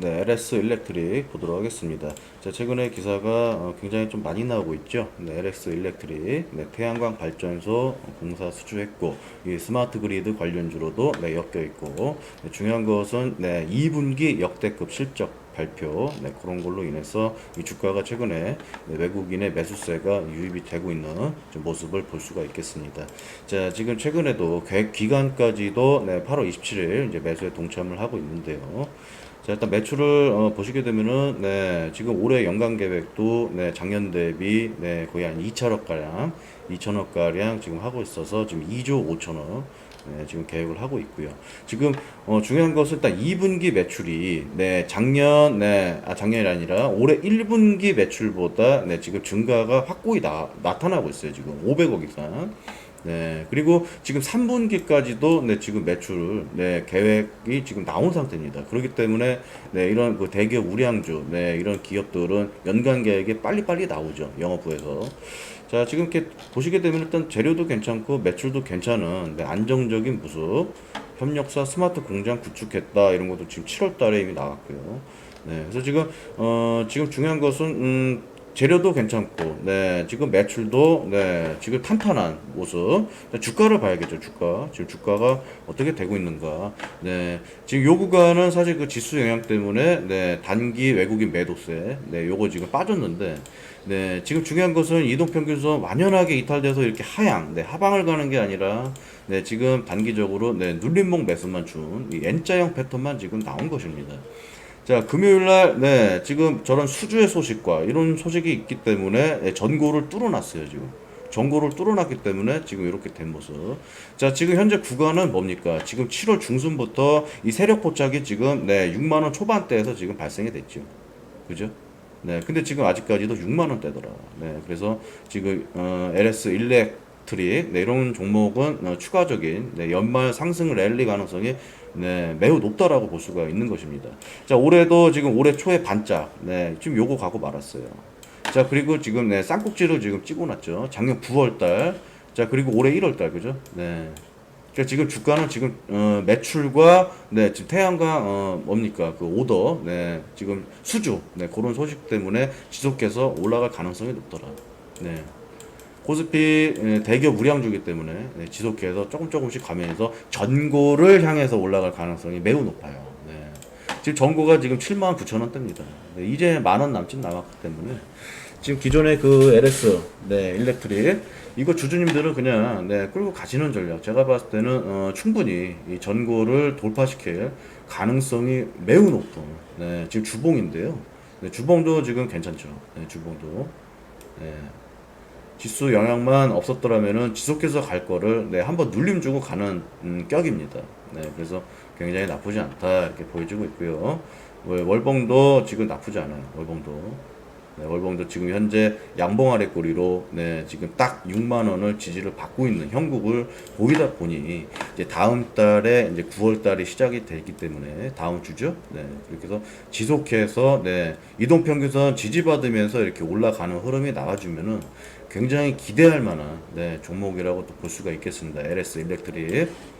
네, LS 일렉트릭 보도록 하겠습니다. 자, 최근에 기사가 어, 굉장히 좀 많이 나오고 있죠. 네, LS 일렉트릭, 네, 태양광 발전소 공사 수주했고, 이 스마트 그리드 관련주로도 네, 엮여 있고, 네, 중요한 것은 네, 2분기 역대급 실적 발표, 네, 그런 걸로 인해서 이 주가가 최근에 네, 외국인의 매수세가 유입이 되고 있는 좀 모습을 볼 수가 있겠습니다. 자, 지금 최근에도 계획 기간까지도 네, 8월 27일 이제 매수에 동참을 하고 있는데요. 자, 일단 매출을 어, 보시게 되면은 네, 지금 올해 연간 계획도 네, 작년 대비 네, 거의 한 2천억 가량, 2천억 가량 지금 하고 있어서 지금 2조 5천억 네, 지금 계획을 하고 있고요. 지금 어, 중요한 것은 일단 2분기 매출이 네, 작년 네, 아 작년이 아니라 올해 1분기 매출보다 네, 지금 증가가 확고히 나, 나타나고 있어요. 지금 500억 이상. 네, 그리고 지금 3분기까지도 네, 지금 매출 네, 계획이 지금 나온 상태입니다. 그렇기 때문에 네, 이런 그 대기업 우량주 네, 이런 기업들은 연간 계획이 빨리빨리 나오죠. 영업부에서. 자, 지금 이렇게 보시게 되면 일단 재료도 괜찮고 매출도 괜찮은 네, 안정적인 모습. 협력사 스마트 공장 구축했다 이런 것도 지금 7월 달에 이미 나왔고요. 네, 그래서 지금 어 지금 중요한 것은 음 재료도 괜찮고, 네, 지금 매출도, 네, 지금 탄탄한 모습. 네, 주가를 봐야겠죠, 주가. 지금 주가가 어떻게 되고 있는가. 네, 지금 요 구간은 사실 그 지수 영향 때문에, 네, 단기 외국인 매도세, 네, 요거 지금 빠졌는데, 네, 지금 중요한 것은 이동평균선 완연하게 이탈돼서 이렇게 하향, 네, 하방을 가는 게 아니라, 네, 지금 단기적으로, 네, 눌림목 매수만 준, 이 N자형 패턴만 지금 나온 것입니다. 자, 금요일 날, 네, 지금 저런 수주의 소식과 이런 소식이 있기 때문에 네, 전고를 뚫어놨어요, 지금. 전고를 뚫어놨기 때문에 지금 이렇게 된 모습. 자, 지금 현재 구간은 뭡니까? 지금 7월 중순부터 이 세력 포착이 지금, 네, 6만원 초반대에서 지금 발생이 됐죠. 그죠? 네, 근데 지금 아직까지도 6만원대더라. 네, 그래서 지금, 어, LS 일렉 트릭, 네, 이런 종목은 어, 추가적인, 네, 연말 상승 랠리 가능성이 네, 매우 높다라고 볼 수가 있는 것입니다. 자, 올해도 지금 올해 초에 반짝, 네, 지금 요거 가고 말았어요. 자, 그리고 지금, 네, 쌍꼭지를 지금 찍어놨죠. 작년 9월달. 자, 그리고 올해 1월달, 그죠? 네. 그러니까 지금 주가는 지금, 어, 매출과, 네, 지금 태양광, 어, 뭡니까, 그 오더, 네, 지금 수주, 네, 그런 소식 때문에 지속해서 올라갈 가능성이 높더라. 네. 코스피 예, 대기업 우량주기 때문에 네, 지속해서 조금 조금씩 가면서 전고를 향해서 올라갈 가능성이 매우 높아요. 네. 지금 전고가 지금 7만 9천 원대입니다. 네, 이제 만 원 남짓 남았기 때문에 지금 기존의 그 LS 네, 일렉트릭 이거 주주님들은 그냥 네, 끌고 가시는 전략. 제가 봤을 때는 어, 충분히 이 전고를 돌파시킬 가능성이 매우 높은 네, 지금 주봉인데요. 네, 주봉도 지금 괜찮죠. 네, 주봉도. 네. 지수 영향만 없었더라면은 지속해서 갈 거를 네, 한번 눌림 주고 가는 음, 격입니다. 네, 그래서 굉장히 나쁘지 않다 이렇게 보여지고 있고요. 월- 월봉도 지금 나쁘지 않아요. 월봉도. 네, 월봉도 지금 현재 양봉 아래 꼬리로 네, 지금 딱 6만 원을 지지를 받고 있는 형국을 보이다 보니 이제 다음 달에 이제 9월 달이 시작이 되기 때문에 다음 주죠. 네, 그렇게 해서 지속해서 네, 이동 평균선 지지받으면서 이렇게 올라가는 흐름이 나와주면은 굉장히 기대할 만한 네, 종목이라고 또 볼 수가 있겠습니다. LS 일렉트릭.